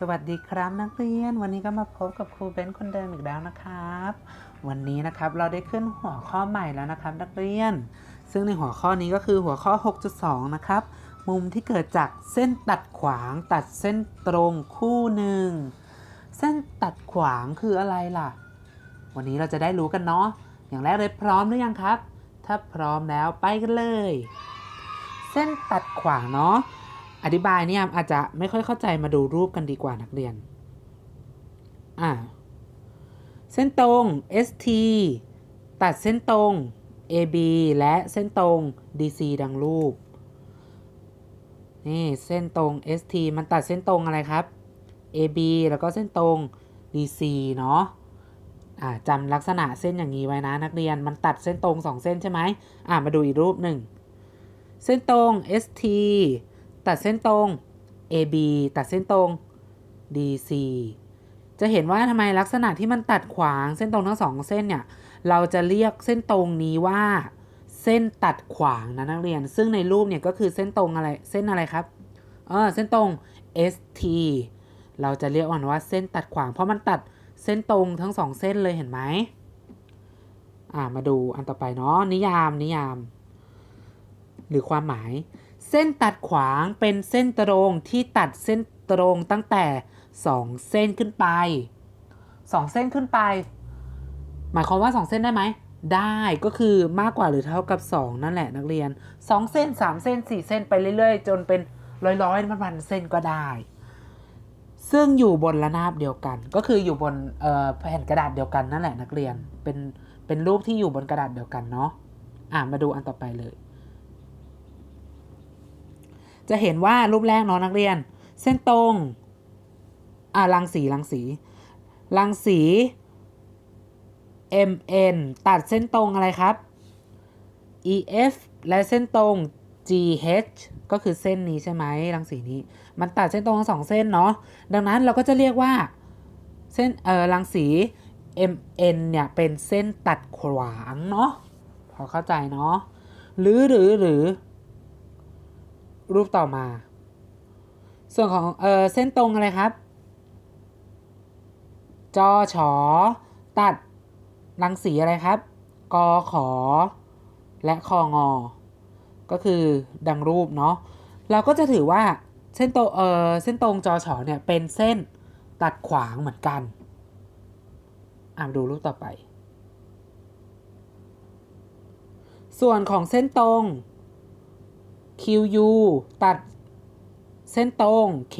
สวัสดีครับนักเรียน วันนี้ก็มาพบกับครูเบนซ์คนเดิมอีกแล้วนะครับ วันนี้นะครับเราได้ขึ้นหัวข้อใหม่แล้วนะครับ นักเรียน ซึ่งในหัวข้อนี้ก็คือหัวข้อ 6.2 นะครับ มุมที่เกิดจากเส้นตัดขวางตัดเส้นตรงคู่หนึ่งเส้นตัดขวางคืออะไรล่ะ วันนี้เราจะได้รู้กันเนาะอย่างแรกเลยพร้อมหรือยังครับ ถ้าพร้อมแล้วไปกันเลย เส้นตัดขวางเนาะ อธิบายเนี่ยอาจจะไม่ค่อยเข้าใจมาดูรูปกันดีกว่านักเรียน อ่า เส้นตรง ST ตัดเส้นตรง AB และเส้นตรง DC ดังรูป นี่เส้นตรง ST มันตัดเส้นตรงอะไรครับ AB แล้วก็เส้นตรง DC เนาะอ่าจำลักษณะเส้นอย่างนี้ไว้นะนักเรียน มันตัดเส้นตรงสองเส้นใช่ไหมอ่ามาดูอีกรูปหนึ่ง เส้นตรง ST ตัดเส้นตรง AB ตัดเส้นตรง DC จะเห็นว่าทำไมลักษณะที่มันตัดขวางเส้นตรงทั้งสองเส้นเนี่ย เราจะเรียกเส้นตรงนี้ว่า เส้นตัดขวางนะนักเรียน ซึ่งในรูปเนี่ยก็คือเส้นตรงอะไร เส้นอะไรครับ เออเส้นตรง ST เราจะเรียกมันว่าเส้นตัดขวาง เพราะมันตัดเส้นตรงทั้งสองเส้นเลยเห็นไหมอ่ามาดูอันต่อไปเนาะนิยามนิยาม หรือความหมาย เส้นตัดขวางเป็นเส้นตรงที่ตัดเส้นตรงตั้งแต่ 2 เส้นขึ้นไป 2 เส้นขึ้นไป หมายความว่า 2 เส้นได้ไหม ได้ก็คือมากกว่าหรือเท่ากับ 2 นั่นแหละนักเรียน 2 เส้น 3 เส้น 4 เส้นไปเรื่อยๆ จนเป็นร้อยๆพันๆเส้นก็ได้ ซึ่งอยู่บนระนาบเดียวกัน ก็คืออยู่บนแผ่นกระดาษเดียวกันนั่นแหละนักเรียนเป็นเป็นรูปที่อยู่บนกระดาษเดียวกันเนาะอะมาดูอันต่อไปเลย จะเห็นว่ารูปแรกเนาะนักเรียน เส้นตรงอ่ารังสีรังสีรังสี MN ตัดเส้นตรงอะไรครับ EF และเส้นตรง GH ก็คือเส้นนี้ใช่ไหมรังสีนี้ มันตัดเส้นตรงทั้งสองเส้นเนาะดังนั้นเราก็จะเรียกว่าเส้นเออรังสี MN เนี่ยเป็นเส้นตัดขวางเนาะพอเข้าใจเนาะหรือหรือหรือ รูปต่อมา ส่วนของเออเส้นตรงอะไรครับ จอฉอ ตัดรังสีอะไรครับกอขอ และคองอ ก็คือดังรูปเนาะเราก็จะถือว่าเส้นตรงเออเส้นตรงจอฉอเนี่ยเป็นเส้นตัดขวางเหมือนกันอ่าดูรูปต่อไป ส่วนของเส้นตรง QU ตัดเส้นตรง K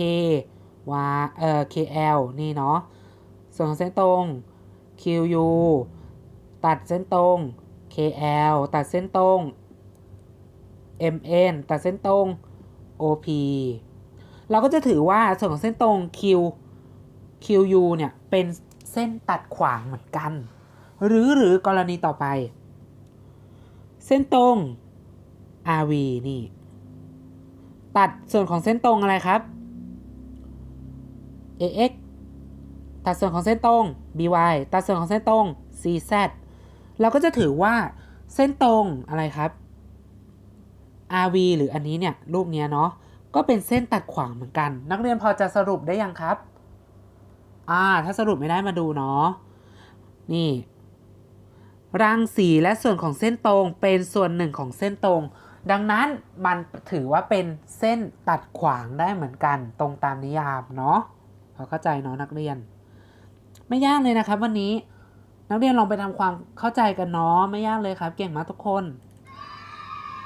Y เอ่อ KL นี่เนาะ ส่วนของเส้นตรง QU ตัดเส้นตรง KL ตัดเส้นตรง MN ตัดเส้นตรง OP เราก็จะถือว่าส่วนของเส้นตรง Q QU เนี่ย เป็นเส้นตัดขวางเหมือนกัน หรือหรือกรณีต่อไป เส้นตรง RV นี่ ตัดส่วนของเส้นตรงอะไรครับ AX ตัดส่วนของเส้นตรง BY ตัดส่วนของเส้นตรง CZ เราก็จะถือว่าเส้นตรงอะไรครับ RV หรืออันนี้เนี่ยรูปเนี้ยเนาะก็เป็นเส้นตัดขวางเหมือนกัน นักเรียนพอจะสรุปได้ยังครับ อ่า ถ้าสรุปไม่ได้มาดูเนาะนี่ รังสีและส่วนของเส้นตรงเป็นส่วนหนึ่งของเส้นตรง ดังนั้นมันถือว่าเป็นเส้นตัดขวางได้เหมือนกัน ตรงตามนิยามเนาะเข้าใจเนาะนักเรียน ไม่ยากเลยนะครับวันนี้ นักเรียนลองไปทำความเข้าใจกันเนาะไม่ยากเลยครับ เก่งมากทุกคน